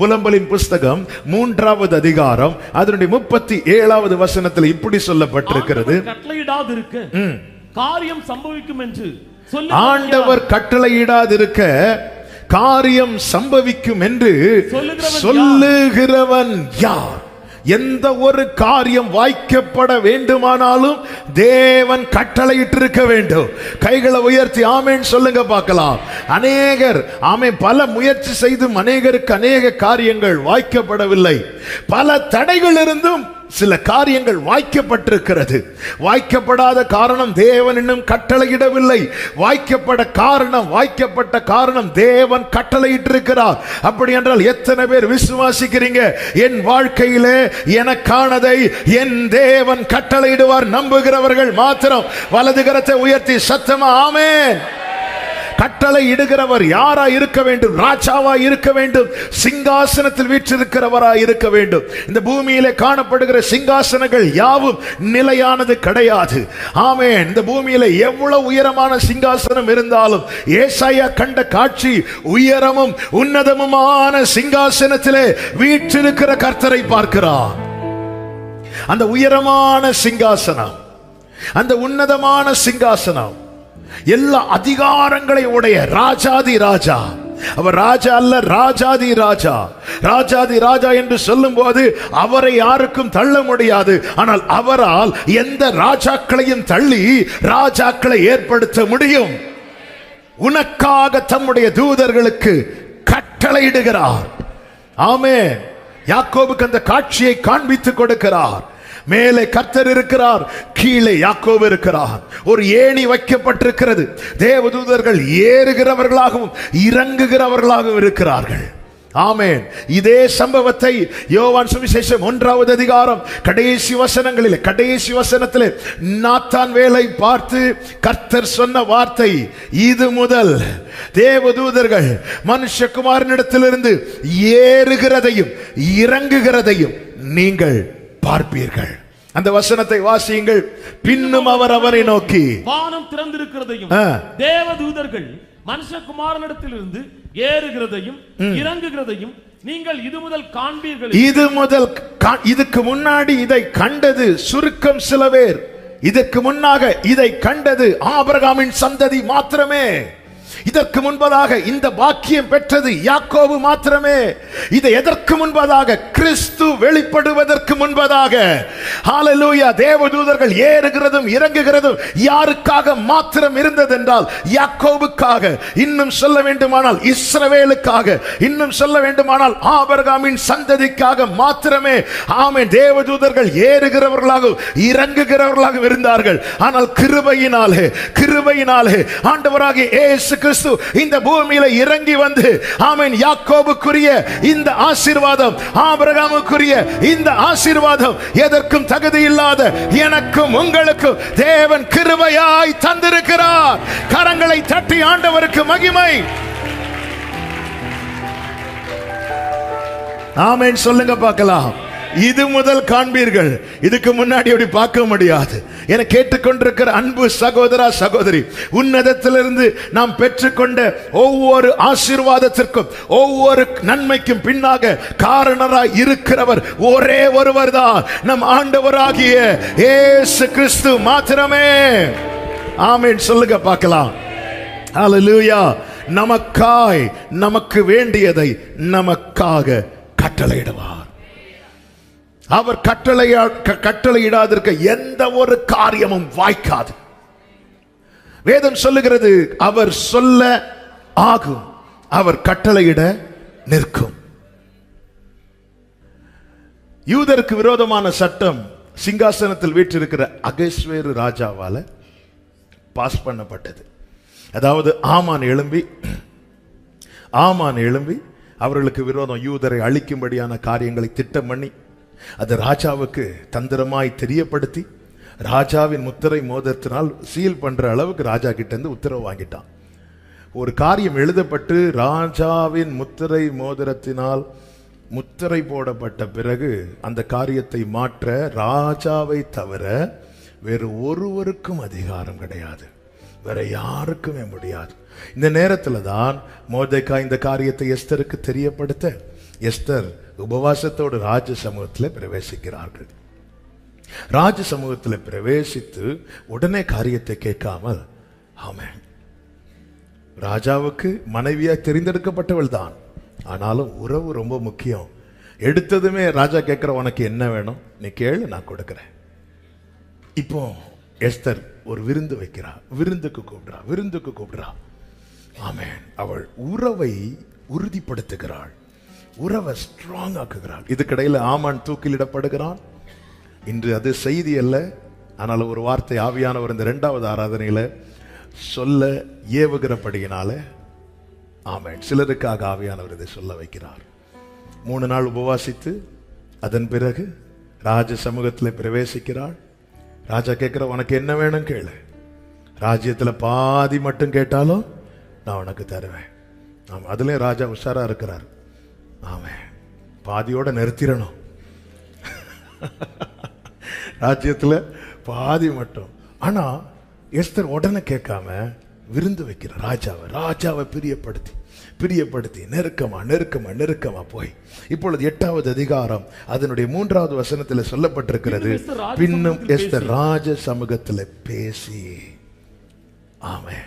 புலம்பலின் புஸ்தகம் மூன்றாவது அதிகாரம் அதனுடைய முப்பத்தி ஏழாவது வசனத்தில் இப்படி சொல்லப்பட்டிருக்கிறது. கட்டளையிடாதிருக்க காரியம் சம்பவிக்கும் என்று ஆண்டவர் கட்டளையிடாதிருக்க காரியம் சம்பவிக்கும் என்று சொல்லுகிறவன் யார்? எந்த ஒரு காரியம் வாய்க்கப்பட வேண்டுமானாலும் தேவன் கட்டளையிட்டிருக்க வேண்டும். கைகளை உயர்த்தி ஆமேன் சொல்லுங்க பார்க்கலாம். அநேகர் ஆமே பல முயற்சி செய்தும் அநேகருக்கு அநேக காரியங்கள் வாய்க்கப்படவில்லை. பல தடைகள் இருந்தும் சில காரியங்கள் வாய்க்கப்பட்டிருக்கிறது. வாய்க்கப்படாத காரணம் தேவன் இன்னும் கட்டளையிடவில்லை. வாய்க்கப்பட காரணம் வாய்க்கப்பட்ட காரணம் தேவன் கட்டளையிட்டிருக்கிறார். அப்படி என்றால் எத்தனை பேர் விசுவாசிக்கிறீங்க? என் வாழ்க்கையிலே எனக்கானதை என் தேவன் கட்டளையிடுவார் நம்புகிறவர்கள் மாத்திரம். வலது கரத்தை உயர்த்தி சத்தமா ஆமேன். கட்டளை இடுகிறவர் யாரா இருக்க வேண்டும்? ராஜாவா இருக்க வேண்டும்? சிங்காசனத்தில் வீற்றிருக்கிறவரா இருக்க வேண்டும்? இந்த பூமியிலே காணப்படுகிற சிங்காசனங்கள் யாவும் நிலையானது கிடையாது. ஆமே இந்த பூமியில எவ்வளவு உயரமான சிங்காசனம் இருந்தாலும் ஏசாயா கண்ட காட்சி உயரமும் உன்னதமுமான சிங்காசனத்திலே வீற்றிருக்கிற கர்த்தரை பார்க்கிறார். அந்த உயரமான சிங்காசனம் அந்த உன்னதமான சிங்காசனம் எல்லா அதிகாரங்களை உடைய ராஜாதி ராஜா. அவர் ராஜா அல்ல ராஜாதி ராஜா. ராஜாதி ராஜா என்று சொல்லும் போது அவரை யாருக்கும் தள்ள முடியாது. ஆனால் அவரால் எந்த ராஜாக்களையும் தள்ளி ராஜாக்களை ஏற்படுத்த முடியும். உனக்காக தம்முடைய தூதர்களுக்கு கட்டளையிடுகிறார். ஆமே யாக்கோபுக்கு அந்த காட்சியை காண்பித்து கொடுக்கிறார். மேலே கர்த்தர் இருக்கிறார் கீழே யாக்கோபு இருக்கிறார். ஒரு ஏணி வைக்கப்பட்டிருக்கிறது. தேவதூதர்கள் ஏறுகிறவர்களாகவும் இறங்குகிறவர்களாகவும் இருக்கிறார்கள். ஆமேன். இதே சம்பவத்தை யோவான் சுவிசேஷம் ஒன்றாவது அதிகாரம் கடைசி வசனங்களில் கடைசி வசனத்திலே நாத்தான் வேலை பார்த்து கர்த்தர் சொன்ன வார்த்தை இது முதல். தேவதூதர்கள் மனுஷகுமாரனிடத்திலிருந்து ஏறுகிறதையும் இறங்குகிறதையும் நீங்கள் பார்ப்பீர்கள். அந்த வசனத்தை வாசியுங்கள். பின்னும் அவர் அவரை நோக்கி. வானம் திறந்திருக்கிறதையும். தேவதூதர்கள் மனுஷகுமாரனிடத்திலிருந்து ஏறுகிறதையும் இறங்குகிறதையும் நீங்கள் இது முதல் காண்பீர்கள். இது முதல் இதுக்கு முன்னாடி இதை கண்டது சுருக்கம் சில பேர். இதற்கு முன்னாக இதை கண்டது ஆபிரகாமின் சந்ததி மாத்திரமே. இதற்கு முன்பதாக இந்த பாக்கியம் பெற்றது யாக்கோபு மாத்திரமே. இதை எதற்கு முன்பதாக? கிறிஸ்து வெளிப்படுவதற்கு முன்பதாக. ஹாலலூயா தேவதூதர்கள் ஏறுகிறதும் இறங்குகிறதும் யாருக்காக மாத்திரம் இருந்தது என்றால் யாக்கோபுக்காக. இன்னும் சொல்ல வேண்டுமானால் இஸ்ரவேலுக்காக. இன்னும் சொல்ல வேண்டுமானால் ஆபரகாமின் சந்ததிக்காக மாத்திரமே. ஆமே தேவதூதர்கள் ஏறுகிறவர்களாக இறங்குகிறவர்களாக இருந்தார்கள். ஆனால் கிருபையினாலே கிருபையினாலே ஆண்டவராக ஏசுக்கு கிறிஸ்து இந்த பூமியில இறங்கி வந்து ஆமீன் யாக்கோபுக்குரிய இந்த ஆசீர்வாதம் ஆபிரகாமுக்குரிய இந்த ஆசீர்வாதம் எதற்கும் தகுதி இல்லாத எனக்கும் உங்களுக்கும் தேவன் கிருபையாய் தந்திருக்கிறார். கரங்களை தட்டி ஆண்டவருக்கு மகிமை. ஆமேன் சொல்லுங்க பார்க்கலாம். இது முதல் காண்பீர்கள். இதுக்கு முன்னாடி அப்படி பார்க்க முடியாது. என கேட்டுக்கொண்டிருக்கிற அன்பு சகோதரா சகோதரி உன்னதத்திலிருந்து நாம் பெற்றுக்கொண்ட ஒவ்வொரு ஆசீர்வாதத்திற்கும் ஒவ்வொரு நன்மைக்கும் பின்னாக காரணராய் இருக்கிறவர் ஒரே ஒருவர் தான் நம் ஆண்டவராகிய ஏசு கிறிஸ்து மாத்திரமே. ஆமேன். சொல்லுங்க பார்க்கலாம். ஹalleluya நமக்காய் நமக்கு வேண்டியதை நமக்காக கட்டளையிடுவார். அவர் கட்டளையா க- கட்டளையிடாதிருக்க எந்த ஒரு காரியமும் வாய்க்காது. வேதம் சொல்லுகிறது அவர் சொல்ல ஆகும் அவர் கட்டளையிட நிற்கும். யூதருக்கு விரோதமான சட்டம் சிங்காசனத்தில் வீற்றிருக்கிற அகேஸ்வேரு ராஜாவால பாஸ் பண்ணப்பட்டது. அதாவது ஆமான் எழும்பி ஆமான் எழும்பி அவர்களுக்கு விரோதம் யூதரை அழிக்கும்படியான காரியங்களை திட்டம் பண்ணி அது ராஜாவுக்கு தந்திரமாய் தெரியப்படுத்தி ராஜாவின் முத்திரை மோதிரத்தினால் சீல் பண்ற அளவுக்கு ராஜா கிட்டேருந்து உத்தரவு வாங்கிட்டான். ஒரு காரியம் எழுதப்பட்டு ராஜாவின் முத்திரை மோதிரத்தினால் முத்திரை போடப்பட்ட பிறகு அந்த காரியத்தை மாற்ற ராஜாவை தவிர வேறு ஒருவருக்கும் அதிகாரம் கிடையாது. வேற யாருக்குமே முடியாது. இந்த நேரத்தில் தான் மோதேக்கா இந்த காரியத்தை எஸ்தருக்கு தெரியப்படுத்த எஸ்தர் உபவாசத்தோடு ராஜ சமூகத்தில் பிரவேசிக்கிறார்கள். ராஜ சமூகத்தில் பிரவேசித்து உடனே காரியத்தை கேட்காமல் ஆமென். ராஜாவுக்கு மனைவியா தெரிந்தெடுக்கப்பட்டவள் தான். ஆனாலும் உறவு ரொம்ப முக்கியம். எடுத்ததுமே ராஜா கேட்கிற உனக்கு என்ன வேணும்? நீ கேளு நான் கொடுக்குறேன். இப்போ எஸ்தர் ஒரு விருந்து வைக்கிறா. விருந்துக்கு கூப்பிடுறா விருந்துக்கு கூப்பிடுறா. ஆமேன். அவள் உறவை உறுதிப்படுத்துகிறாள். உறவை ஸ்ட்ராங் ஆக்குகிறாள் இதுக்கிடையில் ஆமான் தூக்கிலிடப்படுகிறான். இன்று அது செய்தி அல்ல. ஆனால் ஒரு வார்த்தை ஆவியானவர் இந்த ரெண்டாவது ஆராதனையில் சொல்ல ஏவுகிறபடியினால ஆமேன். சிலருக்காக ஆவியானவர் இதை சொல்ல வைக்கிறார். மூணு நாள் உபவாசித்து அதன் பிறகு ராஜ சமூகத்தில் பிரவேசிக்கிறாள். ராஜா கேட்குற உனக்கு என்ன வேணும் கேளு. ராஜ்யத்தில் பாதி மட்டும் கேட்டாலும் நான் உனக்கு தருவேன். ஆமாம் அதுலேயும் ராஜா உஷாராக இருக்கிறார். ஆமென் பாதியோட நிறுத்திடணும் ராஜ்யத்துல பாதி மட்டும். ஆனா எஸ்தர் உடனே கேட்காம விருந்து வைக்கிற ராஜாவை ராஜாவை பிரியப்படுத்தி பிரியப்படுத்தி நெருக்கமா நெருக்கமா நெருக்கமா போய். இப்பொழுது எட்டாவது அதிகாரம் அதனுடைய மூன்றாவது வசனத்தில் சொல்லப்பட்டிருக்கிறது. பின்னும் எஸ்தர் ராஜ சமூகத்தில் பேசி. ஆமென்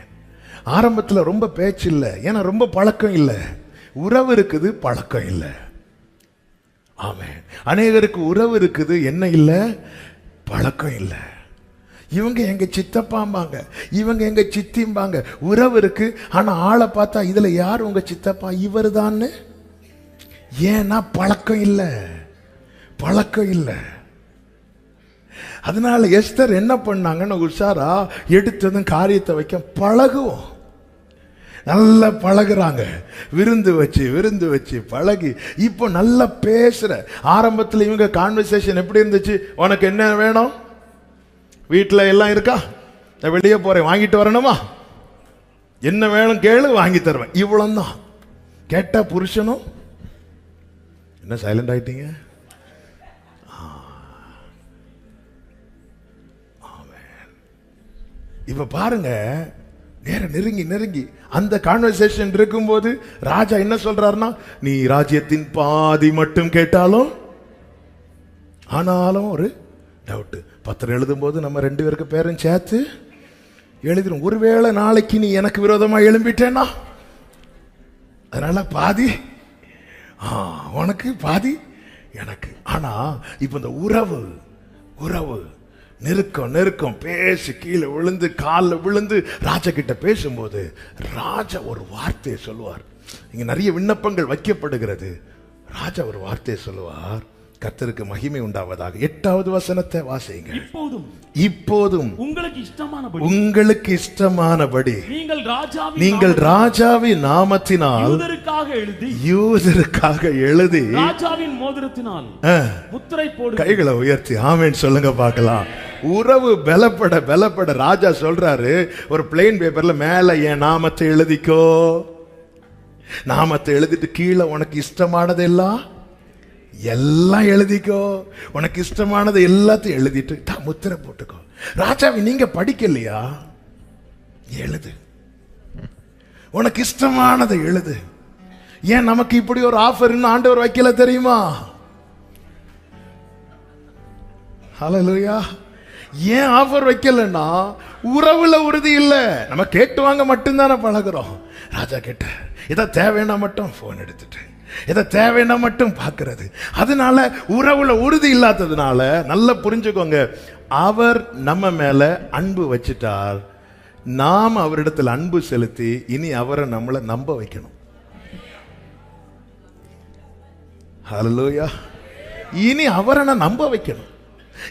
ஆரம்பத்துல ரொம்ப பேச்சு இல்லை ஏன்னா ரொம்ப பழக்கம் இல்லை. உறவு இருக்குது பழக்கம் இல்லை. ஆமென். அநேகருக்கு உறவு இருக்குது என்ன இல்லை? பழக்கம் இல்லை. இவங்க எங்கள் சித்தப்பாம்பாங்க. இவங்க எங்கள் சித்திம்பாங்க. உறவு இருக்கு ஆனால் ஆளை பார்த்தா இதில் யார் உங்கள் சித்தப்பா? இவர் ஏன்னா பழக்கம் இல்லை. பழக்கம் இல்லை. அதனால எஸ்தர் என்ன பண்ணாங்கன்னு உஷாரா எடுத்ததும் காரியத்தை வைக்க பழகுவோம். நல்லா பழகுறாங்க. விருந்து வச்சு விருந்து வச்சு பழகி இப்போ நல்லா பேசுகிற ஆரம்பத்தில் இவங்க கான்வர்சேஷன் எப்படி இருந்துச்சு? உனக்கு என்ன வேணும்? வீட்டில் எல்லாம் இருக்கா? நான் வெளியே போகிறேன் வாங்கிட்டு வரணுமா? என்ன வேணும் கேளு வாங்கி தருவேன். இவ்வளோந்தான் கேட்டால் புருஷனும் என்ன சைலண்ட் ஆகிட்டீங்க இப்போ பாருங்க நேரம் நெருங்கி நெருங்கி அந்த கான்வர்சேஷன் இருக்கும்போது ராஜா என்ன சொல்றாருன்னா நீ ராஜ்யத்தின் பாதி மட்டும் கேட்டாலும் ஆனாலும் ஒரு டவுட்டு பத்திரம் எழுதும்போது நம்ம ரெண்டு பேருக்கு பேரும் சேர்த்து எழுதிடும் ஒருவேளை நாளைக்கு நீ எனக்கு விரோதமா எழும்பிட்டேன்னா? அதனால பாதி ஆ, உனக்கு பாதி எனக்கு. ஆனா இப்போ இந்த உறவு உறவு நெருக்கம் நெருக்கம். பேசி கீழே விழுந்து காலில் விழுந்து ராஜா கிட்ட பேசும்போது ராஜா ஒரு வார்த்தையை சொல்லுவார். இங்க நிறைய விண்ணப்பங்கள் வைக்கப்படுகிறது. ராஜா ஒரு வார்த்தையை சொல்லுவார். கர்த்தருக்கு மகிமை உண்டாவதாக. எட்டாவது வசனத்தை வாசியுங்கள் இப்போதும். இப்போதும். உங்களுக்கு இஷ்டமானபடி. உங்களுக்கு இஷ்டமானபடி. நீங்கள் ராஜாவின் நீங்கள் ராஜாவின் நாமத்தினால் யூதருக்காக எழுதி யூதருக்காக எழுதி ராஜாவின் மோதிரத்தினால் முத்திரை போடு கைகளை உயர்த்தி ஆமென். சொல்லுங்க பார்க்கலாம். உறவு பலப்பட பலப்பட. ராஜா சொல்றாரு ஒரு பிளெயின் பேப்பர்ல மேல என் நாமத்தை எழுதிக்கோ. நாமத்தை எழுதிட்டு கீழே உனக்கு இஷ்டமானது எல்லாம் எல்லாம் எழுதிக்கோ. உனக்கு இஷ்டமானது எல்லாத்தையும் எழுதிட்டு டா, முத்திரை போட்டுக்கோ. ராஜாவி நீங்க படிக்கலையா? எழுது. உனக்கு இஷ்டமானதை எழுது. ஏன் நமக்கு இப்படி ஒரு ஆஃபர் இன்னும் ஆண்டவர் வைக்கல தெரியுமா? ஹalleluya ஏன் ஆஃபர் வைக்கலன்னா உறவுல உறுதி இல்லை. நம்ம கேட்டு வாங்க மட்டும்தானே பழகுறோம். ராஜா கேட்ட இதை தேவைன்னா மட்டும் ஃபோன் எடுத்துட்டு. இதை தேவைன்னா மட்டும் பார்க்கறது அதனால உறவுல உறுதி இல்லாததுனால நல்லா புரிஞ்சுக்கோங்க அவர் நம்ம மேல அன்பு வச்சிட்டார் நாம் அவரிடத்தில் அன்பு செலுத்தி இனி அவரை நம்மளை நம்ப வைக்கணும். ஹலோயா இனி அவரை நான் நம்ப வைக்கணும்.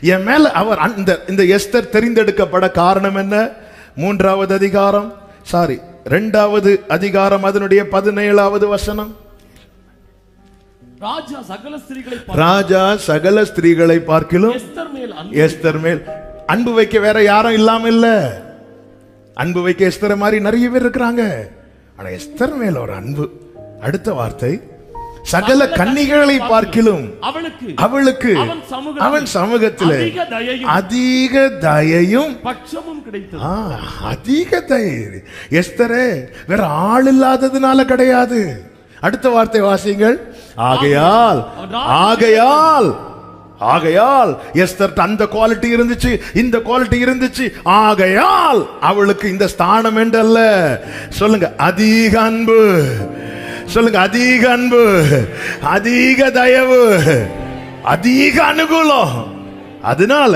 என் மேல அவர் அன்- இந்த எஸ்தர் தெரிந்தெடுக்கப்பட காரணம் என்ன? மூன்றாவது அதிகாரம். சாரி இரண்டாவது அதிகாரம் அதனுடைய பதினேழாவது வசனம். ராஜா சகல ஸ்திரீகளை பார்க்கிலும் எஸ்தர் மேல் அன்பு வைக்க வேற யாரும் இல்லாம இல்ல. அன்பு வைக்க எஸ்தர் மாதிரி நிறைய பேர் இருக்கிறாங்க. ஆனா எஸ்தர் மேல ஒரு அன்பு. அடுத்த வார்த்தை சகல கன்னிகளை பார்க்கிலும் அவளுக்கு அவளுக்கு அவன் சமூகத்தில் அதிக தயையும் பட்சமும் கிடைத்தது. அதிக தயை. எஸ்தரே வேற ஆள் இல்லாததுனால கிடையாது. அடுத்த வார்த்தை வாசிங்கள் ஆகையால் ஆகையால் ஆகையால் எஸ்தர் அந்த குவாலிட்டி இருந்துச்சு இந்த குவாலிட்டி இருந்துச்சு. ஆகையால் அவளுக்கு இந்த ஸ்தானம் என்றல்ல. சொல்லுங்க அதிக அன்பு. சொல்லுங்க அதிக அன்பு அதிக தயவு அதிக அனுகூலம். அதனால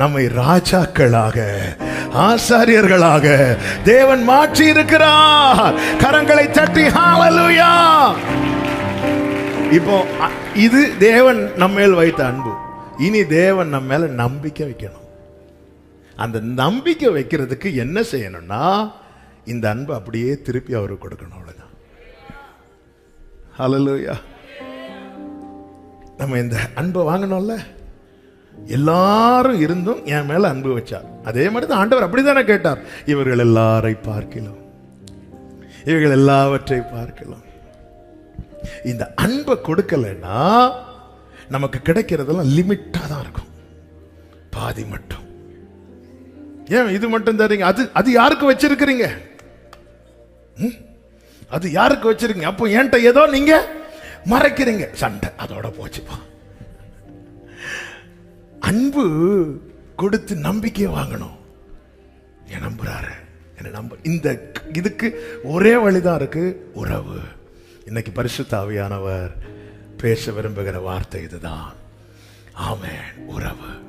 நம்மை ராஜாக்களாக ஆசாரியர்களாக தேவன் மாற்றி இருக்கிறார். கரங்களை தட்டி ஹாலலுயா இப்போ இது தேவன் நம்ம மேல் வைத்த அன்பு. இனி தேவன் நம்ம மேல நம்பிக்கை வைக்கணும். அந்த நம்பிக்கை வைக்கிறதுக்கு என்ன செய்யணும்னா இந்த அன்பு அப்படியே திருப்பி அவருக்கு கொடுக்கணும் அவ்வளோதான் ஹலலூயா நம்ம இந்த அன்பை வாங்கணும்ல? எல்லாரும் இருந்தும் என் மேல அன்பு வச்சார். அதே மாதிரி தான் ஆண்டவர் அப்படித்தானே கேட்டார். இவர்கள் எல்லாரை பார்க்கலாம். இவர்கள் எல்லாவற்றை பார்க்கலாம். இந்த அன்பை கொடுக்கலைன்னா நமக்கு கிடைக்கிறதெல்லாம் லிமிட்டாக தான் இருக்கும். பாதி மட்டும். ஏன் இது மட்டும் தரீங்க? அது அது யாருக்கு வச்சிருக்கிறீங்க? ம்? அது யாருக்கு வச்சிருக்கீங்க? அப்போ என்கிட்ட ஏதோ நீங்க மறைக்கிறீங்க. சண்டை. அதோட போச்சுப்பா அன்பு கொடுத்து நம்பிக்கையை வாங்கணும். என் நம்புறாரு. என்ன நம்ப இந்த இதுக்கு ஒரே வழிதான் இருக்கு. உறவு. இன்னைக்கு பரிசுத்த ஆவியானவர் பேச விரும்புகிற வார்த்தை இதுதான். ஆமேன். உறவு.